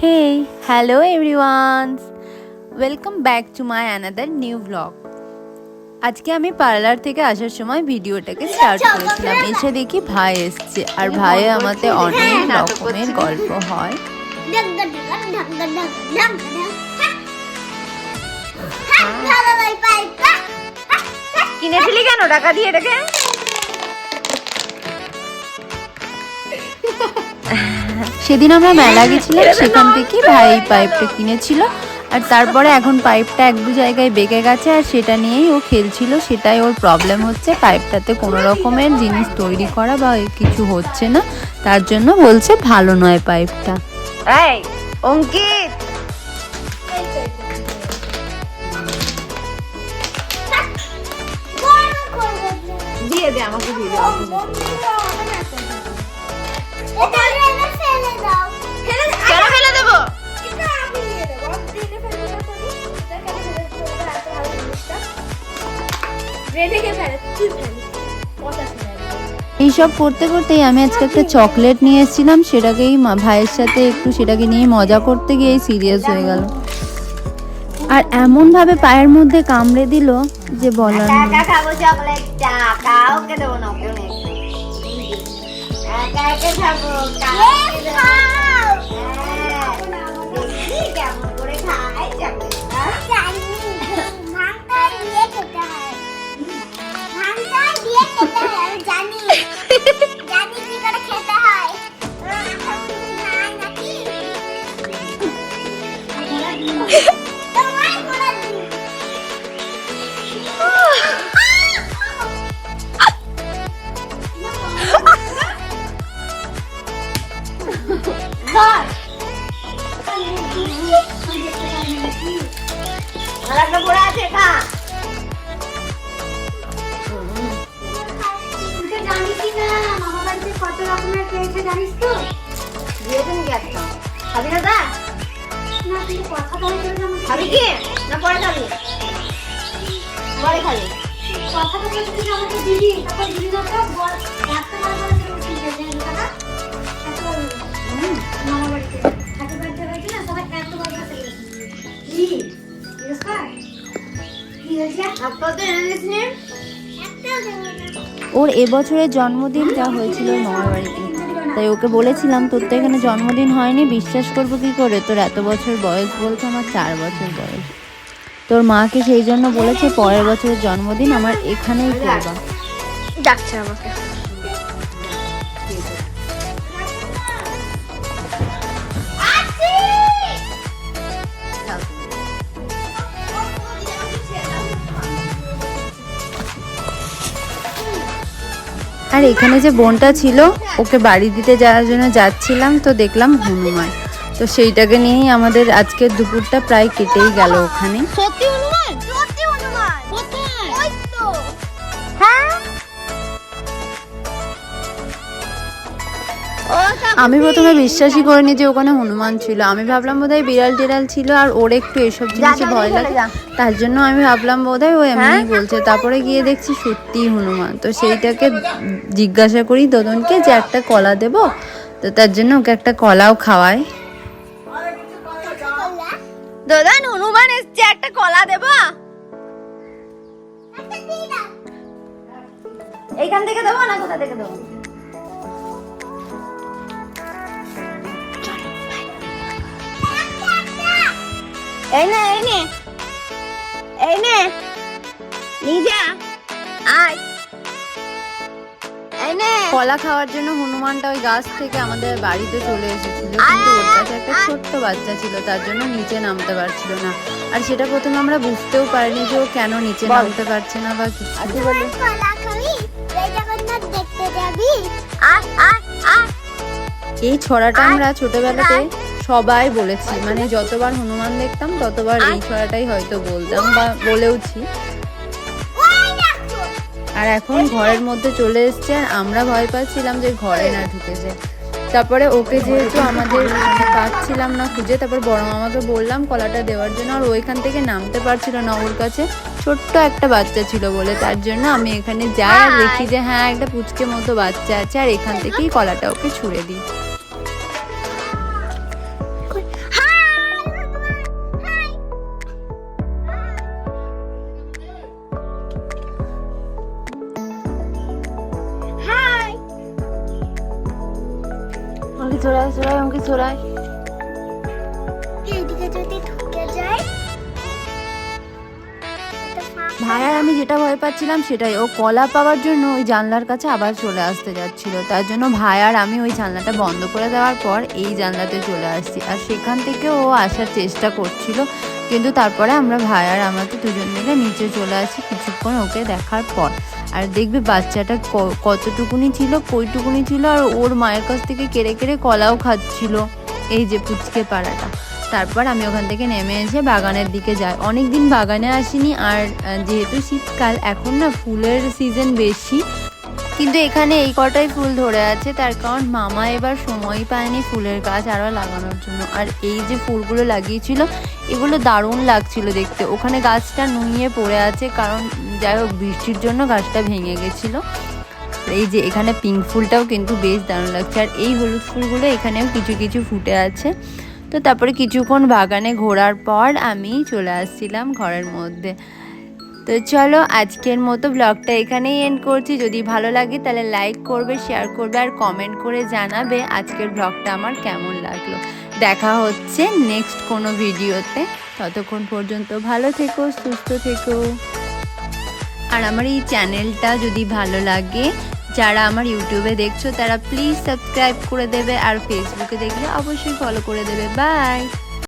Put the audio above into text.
Hey hello everyones welcome back to my another new blog আজকে আমি parlour থেকে আসার সময় ভিডিওটাকে স্টার্ট করেছিলাম এসে দেখি ভাই এসছে আর ভাই আমাদের অনেক রকমের গল্প হয় কিনেছিলি কেন টাকা দিয়ে এটাকে সেদিন আমরা মেলা গেছিলাম সেখান থেকে ভাই এই পাইপটা কিনেছিল আর তারপরে এখন পাইপটা এক দু জায়গায় বেঁকে গেছে আর সেটা নিয়েই ও খেলছিল সেটাই ওর প্রবলেম হচ্ছে। পাইপটাতে কোনো রকমের জিনিস তৈরি করা বা কিছু হচ্ছে না তার জন্য বলছে ভালো নয় পাইপটা। এই অঙ্কিত! দিয়ে দে আমাকে দিয়ে দে আমাকে। দিয়ে দে। এইসব করতে করতেই আমি আজকে একটা চকলেট নিয়ে এসেছিলাম, সেটাকেই ভাইয়ের সাথে একটু সেটাকে নিয়ে মজা করতে গিয়ে সিরিয়াস হয়ে গেল। আর এমন ভাবে পায়ের মধ্যে কামড়ে দিল যে বলার নেই। একা খাব চকলেটটা কাউকে দেবো না ওকেও নেই আর একটা পড়ে আছে খা দিয়েছেন কি একটা খাবি না দা খাবি কি? না পরে খাবি। পরে খাবি। আপনার তো এনে দিস নি ওর এবছরের জন্মদিনটা হয়েছিল মামার বাড়িতে তাই ওকে বলেছিলাম তোর তো এখানে জন্মদিন হয়নি বিশ্বাস করব কি করে? তোর এত বছর বয়স বলছে আমার চার বছর বয়স। তোর মাকে সেই জন্য বলেছে পরের বছরের জন্মদিন আমার এখানেই করবা। ডাকছে আমাকে। আর এখানে যে বোনটা ছিল, ওকে বাড়ি দিতে যাওয়ার জন্য যাচ্ছিলাম, তো দেখলাম হনুমান। তো সেইটাকে নিয়েই আমাদের আজকের দুপুরটা প্রায় কেটেই গেল ওখানে। সত্যি আমি প্রথমে বিশ্বাসই করিনি যে ওখানে হনুমান ছিল। আমি ভাবলাম বোধহয় বিড়াল টিড়াল ছিল আর ওর একটু এসব জিনিসে ভয় লাগে। তার জন্য আমি ভাবলাম বোধহয় ও এমনি হ্যাঁ? বলছে। তারপরে গিয়ে দেখছি সত্যিই হনুমান। তো সেইটাকে জিজ্ঞাসা করি দদনকে যে একটা কলা দেব। তো তার জন্য ওকে একটা কলাও খাওয়ায় দাদান হনুমান এসছে একটা কলা দেব? এইখান থেকে দেবো না কোথা থেকে দেবো? এই নে এই নে। এই নে। নিয়ে আয়। কলা খাওয়ার জন্য হনুমানটা ওই গাছ থেকে আমাদের বাড়িতে চলে এসেছিল কিন্তু ওর কাছে একটা ছোট্ট বাচ্চা ছিল তার জন্য নিচে নামতে পারছিল না। আর সেটা প্রথমে আমরা বুঝতেও পারিনি যে ও কেন নিচে নামতে পারছে না বা কিছু। এই ছড়াটা আমরা ছোটবেলাতে। সবাই বলেছি মানে যতবার হনুমান দেখতাম ততবার এই আয়। ছড়াটাই হয়তো বলতাম বা বলেওছি। আর এখন ঘরের মধ্যে চলে এসছে আর আমরা ভয় পাচ্ছিলাম যে ঘরে না ঢুকে যায় তারপরে ওকে যেহেতু আমাদের পাচ্ছিলাম না খুঁজে তারপর বড় মামাকে বললাম কলাটা দেওয়ার জন্য আর ওইখান থেকে নামতে পারছিল না ওর কাছে। ছোট্ট একটা বাচ্চা ছিল বলে তার জন্য আমি এখানে যাই আর দেখি যে হ্যাঁ একটা পুচকে মতো বাচ্চা আছে আর এখান থেকেই কলাটা ওকে ছুঁড়ে দিই। যায় এটা ফাঁকা। ভাই আর আমি যেটা ভয় পাচ্ছিলাম সেটাই। ও কলা পাওয়ার জন্য ওই জানলার কাছে আবার চলে আসতে যাচ্ছিল। তার জন্য ভাই আর আমি ওই জানলাটা বন্ধ করে দেওয়ার পর এই জানলাতে চলে আসছি। আর সেখান থেকে ও আসার চেষ্টা করছিল কিন্তু তারপরে আমরা ভাই আর আমাকে দুজন মিলে নিচে চলে আসি কিছুক্ষণ ওকে দেখার পর। আর দেখবে বাচ্চাটা কতটুকুনি ছিল, কইটুকুনি ছিল, আর ওর মায়ের কাছ থেকে কেড়ে কেড়ে কলাও খাচ্ছিল এই যে পুচকে পাড়াটা। তারপর আমি ওখান থেকে নেমে এসে বাগানের দিকে যাই। অনেক দিন বাগানে আসিনি, আর যেহেতু শীতকাল, এখন না ফুলের সিজন বেশি কিন্তু এখানে এই কটাই ফুল ধরে আছে, তার কারণ মামা এবার সময় পায়নি ফুলের গাছ আরও লাগানোর জন্য। আর এই যে ফুলগুলো লাগিয়েছিল, এগুলো দারুণ লাগছিল দেখতে। ওখানে গাছটা নুইয়ে পড়ে আছে, কারণ যাই হোক, বৃষ্টির জন্য গাছটা ভেঙে গেছিল। এই যে এখানে পিঙ্ক ফুলটাও কিন্তু বেশ দারুণ লাগছে। আর এই হলুদ ফুলগুলো এখানেও কিছু কিছু ফুটে আছে। তো তারপরে কিছুক্ষণ বাগানে ঘোরার পর আমি চলে আসছিলাম ঘরের মধ্যে। তো চলো আজকের মতো ব্লগটা এখানেই এন্ড করছি। যদি ভালো লাগে তাহলে লাইক করবে শেয়ার করবে আর কমেন্ট করে জানাবে আজকের ব্লগটা আমার কেমন লাগল। দেখা হচ্ছে নেক্সট কোনো ভিডিওতে। ততক্ষণ পর্যন্ত ভালো থেকো, সুস্থ থেকো। আর আমার এই চ্যানেলটা যদি ভালো লাগে, যারা আমার ইউটিউবে দেখছ তারা প্লিজ সাবস্ক্রাইব করে দেবে আর ফেসবুকে দেখলে অবশ্যই ফলো করে দেবে। বাই